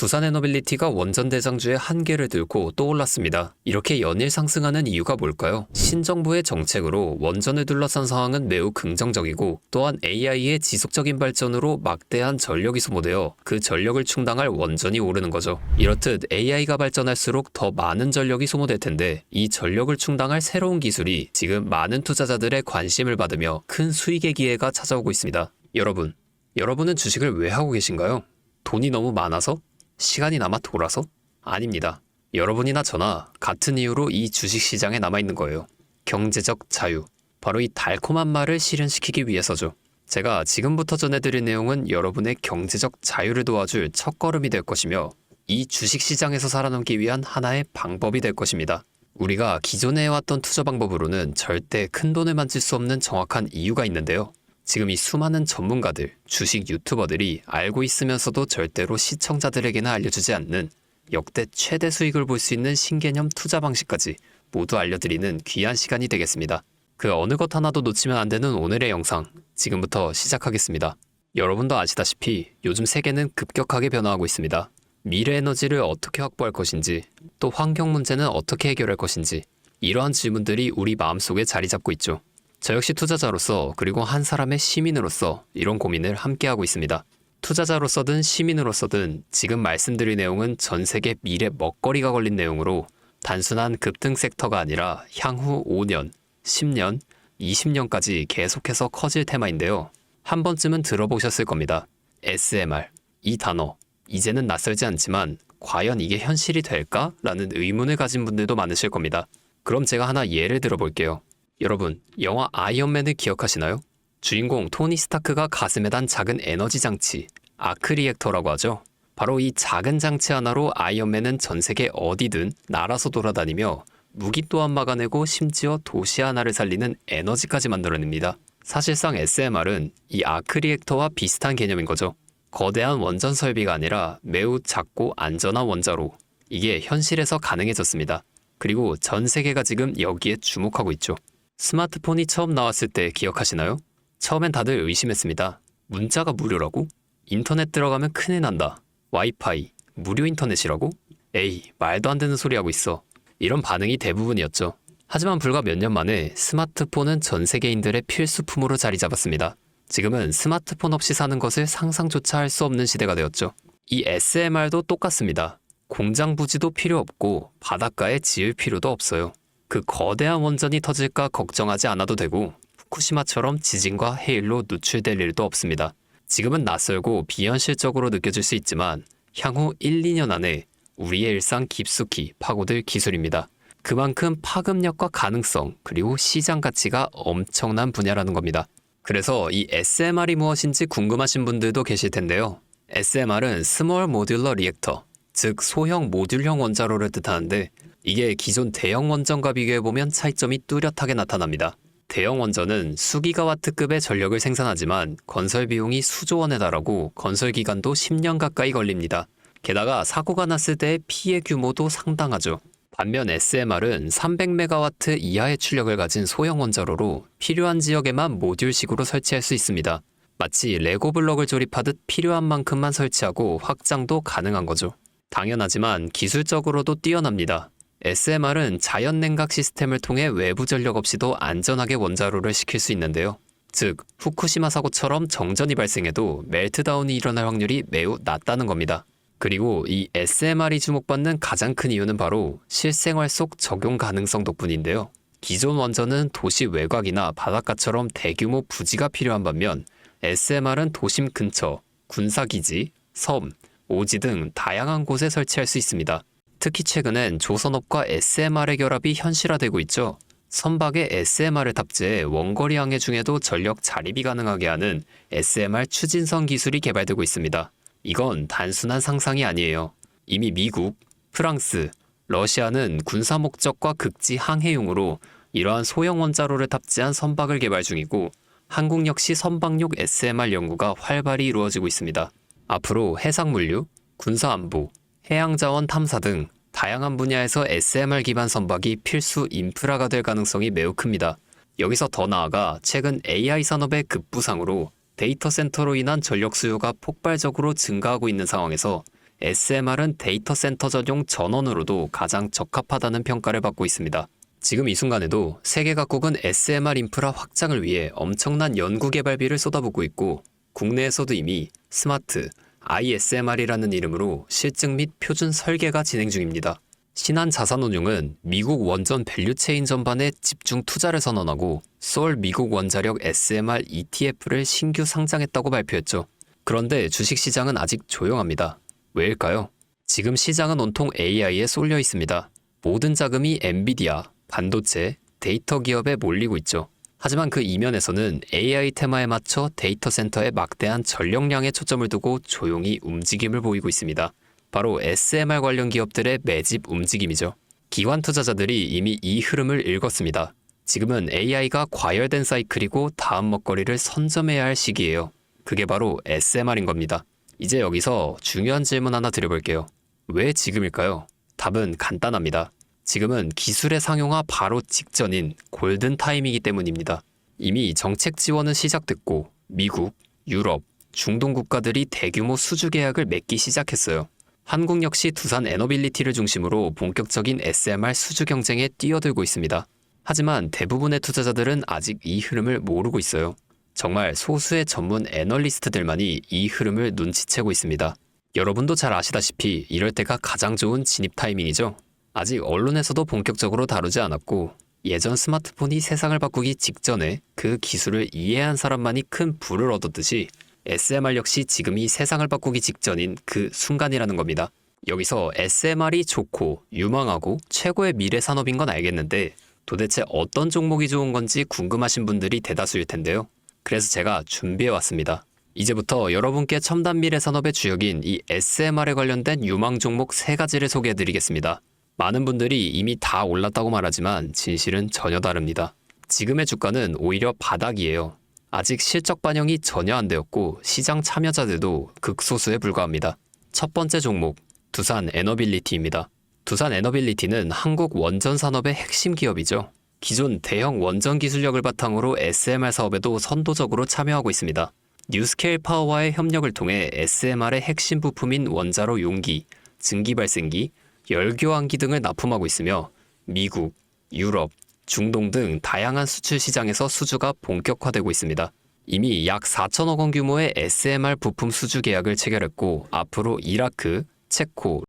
두산 에너빌리티가 원전 대장주의 한계를 들고 또 올랐습니다. 이렇게 연일 상승하는 이유가 뭘까요? 신정부의 정책으로 원전을 둘러싼 상황은 매우 긍정적이고 또한 AI의 지속적인 발전으로 막대한 전력이 소모되어 그 전력을 충당할 원전이 오르는 거죠. 이렇듯 AI가 발전할수록 더 많은 전력이 소모될 텐데 이 전력을 충당할 새로운 기술이 지금 많은 투자자들의 관심을 받으며 큰 수익의 기회가 찾아오고 있습니다. 여러분, 여러분은 주식을 왜 하고 계신가요? 돈이 너무 많아서? 시간이 남아 돌아서? 아닙니다. 여러분이나 저나 같은 이유로 이 주식 시장에 남아있는 거예요. 경제적 자유. 바로 이 달콤한 말을 실현시키기 위해서죠. 제가 지금부터 전해드릴 내용은 여러분의 경제적 자유를 도와줄 첫걸음이 될 것이며 이 주식 시장에서 살아남기 위한 하나의 방법이 될 것입니다. 우리가 기존에 해왔던 투자 방법으로는 절대 큰 돈을 만질 수 없는 정확한 이유가 있는데요. 지금 이 수많은 전문가들, 주식 유튜버들이 알고 있으면서도 절대로 시청자들에게는 알려주지 않는 역대 최대 수익을 볼 수 있는 신개념 투자 방식까지 모두 알려드리는 귀한 시간이 되겠습니다. 그 어느 것 하나도 놓치면 안 되는 오늘의 영상, 지금부터 시작하겠습니다. 여러분도 아시다시피 요즘 세계는 급격하게 변화하고 있습니다. 미래 에너지를 어떻게 확보할 것인지, 또 환경 문제는 어떻게 해결할 것인지, 이러한 질문들이 우리 마음속에 자리 잡고 있죠. 저 역시 투자자로서 그리고 한 사람의 시민으로서 이런 고민을 함께하고 있습니다. 투자자로서든 시민으로서든 지금 말씀드릴 내용은 전 세계 미래 먹거리가 걸린 내용으로 단순한 급등 섹터가 아니라 향후 5년, 10년, 20년까지 계속해서 커질 테마인데요. 한 번쯤은 들어보셨을 겁니다. SMR. 이 단어. 이제는 낯설지 않지만 과연 이게 현실이 될까? 라는 의문을 가진 분들도 많으실 겁니다. 그럼 제가 하나 예를 들어 볼게요. 여러분, 영화 아이언맨을 기억하시나요? 주인공 토니 스타크가 가슴에 단 작은 에너지 장치, 아크 리액터라고 하죠. 바로 이 작은 장치 하나로 아이언맨은 전 세계 어디든 날아서 돌아다니며 무기 또한 막아내고 심지어 도시 하나를 살리는 에너지까지 만들어냅니다. 사실상 SMR은 이 아크 리액터와 비슷한 개념인 거죠. 거대한 원전 설비가 아니라 매우 작고 안전한 원자로 이게 현실에서 가능해졌습니다. 그리고 전 세계가 지금 여기에 주목하고 있죠. 스마트폰이 처음 나왔을 때 기억하시나요? 처음엔 다들 의심했습니다. 문자가 무료라고? 인터넷 들어가면 큰일 난다. 와이파이, 무료 인터넷이라고? 에이, 말도 안 되는 소리 하고 있어. 이런 반응이 대부분이었죠. 하지만 불과 몇 년 만에 스마트폰은 전 세계인들의 필수품으로 자리 잡았습니다. 지금은 스마트폰 없이 사는 것을 상상조차 할 수 없는 시대가 되었죠. 이 SMR도 똑같습니다. 공장 부지도 필요 없고 바닷가에 지을 필요도 없어요. 그 거대한 원전이 터질까 걱정하지 않아도 되고 후쿠시마처럼 지진과 해일로 노출될 일도 없습니다. 지금은 낯설고 비현실적으로 느껴질 수 있지만 향후 1, 2년 안에 우리의 일상 깊숙이 파고들 기술입니다. 그만큼 파급력과 가능성 그리고 시장 가치가 엄청난 분야라는 겁니다. 그래서 이 SMR이 무엇인지 궁금하신 분들도 계실 텐데요. SMR은 스몰 모듈러 리액터, 즉 소형 모듈형 원자로를 뜻하는데 이게 기존 대형 원전과 비교해보면 차이점이 뚜렷하게 나타납니다. 대형 원전은 수기가와트급의 전력을 생산하지만 건설 비용이 수조 원에 달하고 건설 기간도 10년 가까이 걸립니다. 게다가 사고가 났을 때의 피해 규모도 상당하죠. 반면 SMR은 300메가와트 이하의 출력을 가진 소형 원자로로 필요한 지역에만 모듈식으로 설치할 수 있습니다. 마치 레고 블럭을 조립하듯 필요한 만큼만 설치하고 확장도 가능한 거죠. 당연하지만 기술적으로도 뛰어납니다. SMR은 자연 냉각 시스템을 통해 외부 전력 없이도 안전하게 원자로를 식힐 수 있는데요. 즉, 후쿠시마 사고처럼 정전이 발생해도 멜트다운이 일어날 확률이 매우 낮다는 겁니다. 그리고 이 SMR이 주목받는 가장 큰 이유는 바로 실생활 속 적용 가능성 덕분인데요. 기존 원전은 도시 외곽이나 바닷가처럼 대규모 부지가 필요한 반면 SMR은 도심 근처, 군사기지, 섬, 오지 등 다양한 곳에 설치할 수 있습니다. 특히 최근엔 조선업과 SMR의 결합이 현실화되고 있죠. 선박에 SMR을 탑재해 원거리 항해 중에도 전력 자립이 가능하게 하는 SMR 추진선 기술이 개발되고 있습니다. 이건 단순한 상상이 아니에요. 이미 미국, 프랑스, 러시아는 군사 목적과 극지 항해용으로 이러한 소형 원자로를 탑재한 선박을 개발 중이고 한국 역시 선박용 SMR 연구가 활발히 이루어지고 있습니다. 앞으로 해상 물류, 군사 안보, 해양자원 탐사 등 다양한 분야에서 SMR 기반 선박이 필수 인프라가 될 가능성이 매우 큽니다. 여기서 더 나아가 최근 AI 산업의 급부상으로 데이터 센터로 인한 전력 수요가 폭발적으로 증가하고 있는 상황에서 SMR은 데이터 센터 전용 전원으로도 가장 적합하다는 평가를 받고 있습니다. 지금 이 순간에도 세계 각국은 SMR 인프라 확장을 위해 엄청난 연구 개발비를 쏟아붓고 있고 국내에서도 이미 스마트 ISMR이라는 이름으로 실증 및 표준 설계가 진행 중입니다. 신한 자산운용은 미국 원전 밸류체인 전반에 집중 투자를 선언하고 서울 미국 원자력 SMR ETF를 신규 상장했다고 발표했죠. 그런데 주식시장은 아직 조용합니다. 왜일까요? 지금 시장은 온통 AI에 쏠려 있습니다. 모든 자금이 엔비디아, 반도체, 데이터 기업에 몰리고 있죠. 하지만 그 이면에서는 AI 테마에 맞춰 데이터 센터에 막대한 전력량에 초점을 두고 조용히 움직임을 보이고 있습니다. 바로 SMR 관련 기업들의 매집 움직임이죠. 기관 투자자들이 이미 이 흐름을 읽었습니다. 지금은 AI가 과열된 사이클이고 다음 먹거리를 선점해야 할 시기예요. 그게 바로 SMR인 겁니다. 이제 여기서 중요한 질문 하나 드려볼게요. 왜 지금일까요? 답은 간단합니다. 지금은 기술의 상용화 바로 직전인 골든 타임이기 때문입니다. 이미 정책 지원은 시작됐고 미국, 유럽, 중동 국가들이 대규모 수주 계약을 맺기 시작했어요. 한국 역시 두산 에너빌리티를 중심으로 본격적인 SMR 수주 경쟁에 뛰어들고 있습니다. 하지만 대부분의 투자자들은 아직 이 흐름을 모르고 있어요. 정말 소수의 전문 애널리스트들만이 이 흐름을 눈치채고 있습니다. 여러분도 잘 아시다시피 이럴 때가 가장 좋은 진입 타이밍이죠. 아직 언론에서도 본격적으로 다루지 않았고 예전 스마트폰이 세상을 바꾸기 직전에 그 기술을 이해한 사람만이 큰 부를 얻었듯이 SMR 역시 지금이 세상을 바꾸기 직전인 그 순간이라는 겁니다. 여기서 SMR이 좋고 유망하고 최고의 미래 산업인 건 알겠는데 도대체 어떤 종목이 좋은 건지 궁금하신 분들이 대다수일 텐데요. 그래서 제가 준비해 왔습니다. 이제부터 여러분께 첨단 미래 산업의 주역인 이 SMR에 관련된 유망 종목 세 가지를 소개해 드리겠습니다. 많은 분들이 이미 다 올랐다고 말하지만 진실은 전혀 다릅니다. 지금의 주가는 오히려 바닥이에요. 아직 실적 반영이 전혀 안 되었고 시장 참여자들도 극소수에 불과합니다. 첫 번째 종목, 두산 에너빌리티입니다. 두산 에너빌리티는 한국 원전 산업의 핵심 기업이죠. 기존 대형 원전 기술력을 바탕으로 SMR 사업에도 선도적으로 참여하고 있습니다. 뉴스케일 파워와의 협력을 통해 SMR의 핵심 부품인 원자로 용기, 증기 발생기, 열교환기 등을 납품하고 있으며 미국, 유럽, 중동 등 다양한 수출 시장에서 수주가 본격화되고 있습니다. 이미 약 4천억 원 규모의 SMR 부품 수주 계약을 체결했고 앞으로 이라크, 체코,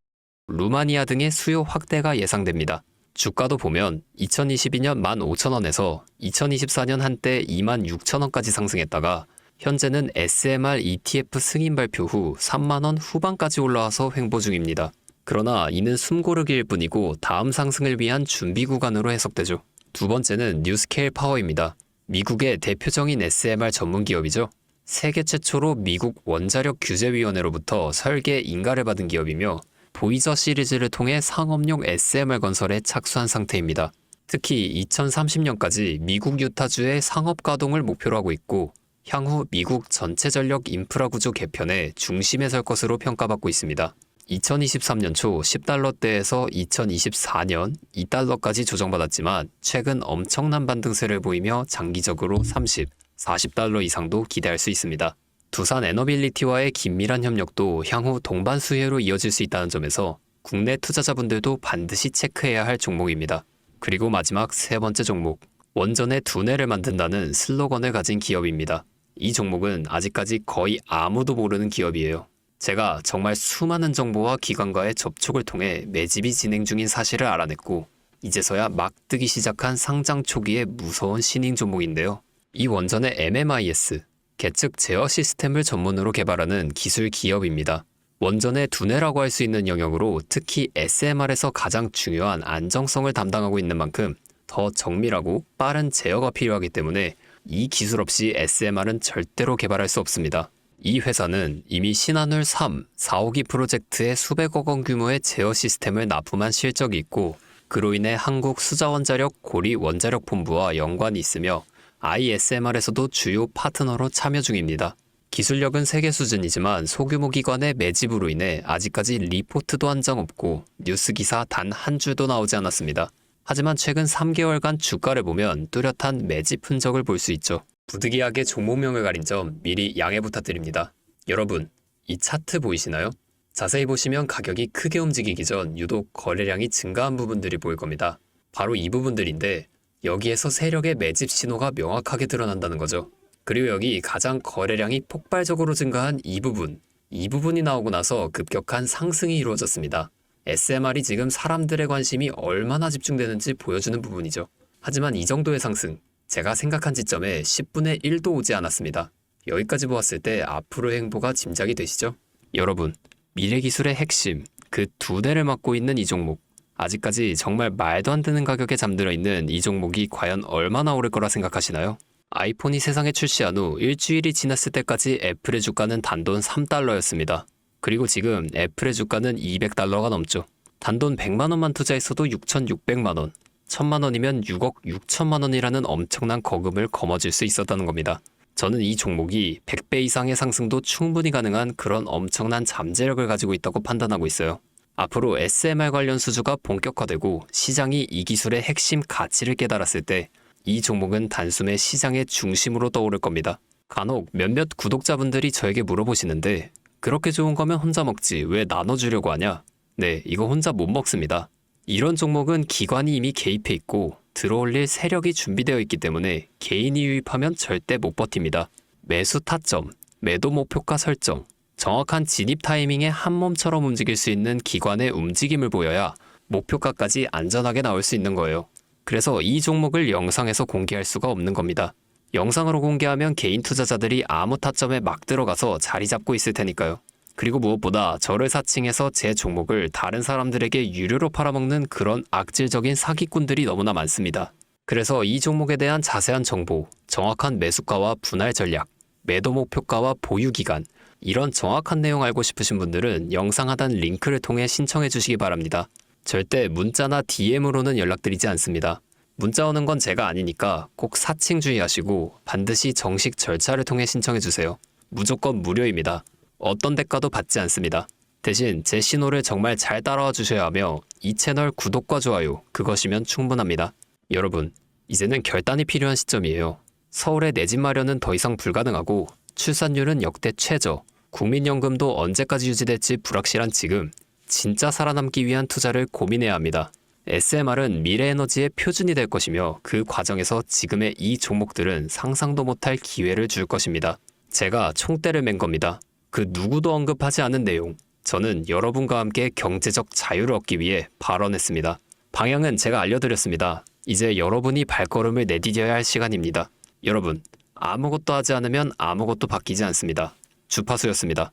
루마니아 등의 수요 확대가 예상됩니다. 주가도 보면 2022년 15,000원에서 2024년 한때 26,000원까지 상승했다가 현재는 SMR ETF 승인 발표 후 3만원 후반까지 올라와서 횡보 중입니다. 그러나 이는 숨고르기일 뿐이고 다음 상승을 위한 준비 구간으로 해석되죠. 두 번째는 뉴스케일 파워입니다. 미국의 대표적인 SMR 전문 기업이죠. 세계 최초로 미국 원자력 규제위원회로부터 설계 인가를 받은 기업이며 보이저 시리즈를 통해 상업용 SMR 건설에 착수한 상태입니다. 특히 2030년까지 미국 유타주의 상업 가동을 목표로 하고 있고 향후 미국 전체 전력 인프라 구조 개편의 중심에 설 것으로 평가받고 있습니다. 2023년 초 10달러대에서 2024년 2달러까지 조정받았지만 최근 엄청난 반등세를 보이며 장기적으로 30, 40달러 이상도 기대할 수 있습니다. 두산 에너빌리티와의 긴밀한 협력도 향후 동반 수혜로 이어질 수 있다는 점에서 국내 투자자분들도 반드시 체크해야 할 종목입니다. 그리고 마지막 세 번째 종목, 원전의 두뇌를 만든다는 슬로건을 가진 기업입니다. 이 종목은 아직까지 거의 아무도 모르는 기업이에요. 제가 정말 수많은 정보와 기관과의 접촉을 통해 매집이 진행 중인 사실을 알아냈고, 이제서야 막 뜨기 시작한 상장 초기의 무서운 신인 종목인데요. 이 원전의 MMIS, 계측 제어 시스템을 전문으로 개발하는 기술 기업입니다. 원전의 두뇌라고 할 수 있는 영역으로 특히 SMR에서 가장 중요한 안정성을 담당하고 있는 만큼 더 정밀하고 빠른 제어가 필요하기 때문에 이 기술 없이 SMR은 절대로 개발할 수 없습니다. 이 회사는 이미 신한울 3, 4호기 프로젝트에 수백억 원 규모의 제어 시스템을 납품한 실적이 있고 그로 인해 한국 수자원자력 고리 원자력 본부와 연관이 있으며 ISMR에서도 주요 파트너로 참여 중입니다. 기술력은 세계 수준이지만 소규모 기관의 매집으로 인해 아직까지 리포트도 한 장 없고 뉴스 기사 단 한 줄도 나오지 않았습니다. 하지만 최근 3개월간 주가를 보면 뚜렷한 매집 흔적을 볼 수 있죠. 부득이하게 종목명을 가린 점 미리 양해 부탁드립니다. 여러분, 이 차트 보이시나요? 자세히 보시면 가격이 크게 움직이기 전 유독 거래량이 증가한 부분들이 보일 겁니다. 바로 이 부분들인데 여기에서 세력의 매집 신호가 명확하게 드러난다는 거죠. 그리고 여기 가장 거래량이 폭발적으로 증가한 이 부분, 이 부분이 나오고 나서 급격한 상승이 이루어졌습니다. SMR이 지금 사람들의 관심이 얼마나 집중되는지 보여주는 부분이죠. 하지만 이 정도의 상승, 제가 생각한 지점에 10분의 1도 오지 않았습니다. 여기까지 보았을 때 앞으로의 행보가 짐작이 되시죠? 여러분, 미래 기술의 핵심, 그 두 대를 맡고 있는 이 종목. 아직까지 정말 말도 안 되는 가격에 잠들어 있는 이 종목이 과연 얼마나 오를 거라 생각하시나요? 아이폰이 세상에 출시한 후 일주일이 지났을 때까지 애플의 주가는 단돈 3달러였습니다. 그리고 지금 애플의 주가는 200달러가 넘죠. 단돈 100만 원만 투자했어도 6,600만 원, 1,000만 원이면 6억 6천만 원이라는 엄청난 거금을 거머쥘 수 있었다는 겁니다. 저는 이 종목이 100배 이상의 상승도 충분히 가능한 그런 엄청난 잠재력을 가지고 있다고 판단하고 있어요. 앞으로 SMR 관련 수주가 본격화되고 시장이 이 기술의 핵심 가치를 깨달았을 때 이 종목은 단숨에 시장의 중심으로 떠오를 겁니다. 간혹 몇몇 구독자분들이 저에게 물어보시는데 그렇게 좋은 거면 혼자 먹지 왜 나눠주려고 하냐? 네, 이거 혼자 못 먹습니다. 이런 종목은 기관이 이미 개입해 있고 들어올릴 세력이 준비되어 있기 때문에 개인이 유입하면 절대 못 버팁니다. 매수 타점, 매도 목표가 설정, 정확한 진입 타이밍에 한 몸처럼 움직일 수 있는 기관의 움직임을 보여야 목표가까지 안전하게 나올 수 있는 거예요. 그래서 이 종목을 영상에서 공개할 수가 없는 겁니다. 영상으로 공개하면 개인 투자자들이 아무 타점에 막 들어가서 자리 잡고 있을 테니까요. 그리고 무엇보다 저를 사칭해서 제 종목을 다른 사람들에게 유료로 팔아먹는 그런 악질적인 사기꾼들이 너무나 많습니다. 그래서 이 종목에 대한 자세한 정보, 정확한 매수가와 분할 전략, 매도 목표가와 보유 기간, 이런 정확한 내용 알고 싶으신 분들은 영상 하단 링크를 통해 신청해 주시기 바랍니다. 절대 문자나 DM으로는 연락드리지 않습니다. 문자 오는 건 제가 아니니까 꼭 사칭 주의하시고 반드시 정식 절차를 통해 신청해 주세요. 무조건 무료입니다. 어떤 대가도 받지 않습니다. 대신 제 신호를 정말 잘 따라와 주셔야 하며 이 채널 구독과 좋아요 그것이면 충분합니다. 여러분, 이제는 결단이 필요한 시점이에요. 서울의 내 집 마련은 더 이상 불가능하고 출산율은 역대 최저, 국민연금도 언제까지 유지될지 불확실한 지금 진짜 살아남기 위한 투자를 고민해야 합니다. SMR은 미래 에너지의 표준이 될 것이며 그 과정에서 지금의 이 종목들은 상상도 못할 기회를 줄 것입니다. 제가 총대를 맨 겁니다. 그 누구도 언급하지 않은 내용. 저는 여러분과 함께 경제적 자유를 얻기 위해 발언했습니다. 방향은 제가 알려드렸습니다. 이제 여러분이 발걸음을 내디뎌야 할 시간입니다. 여러분, 아무것도 하지 않으면 아무것도 바뀌지 않습니다. 주파수였습니다.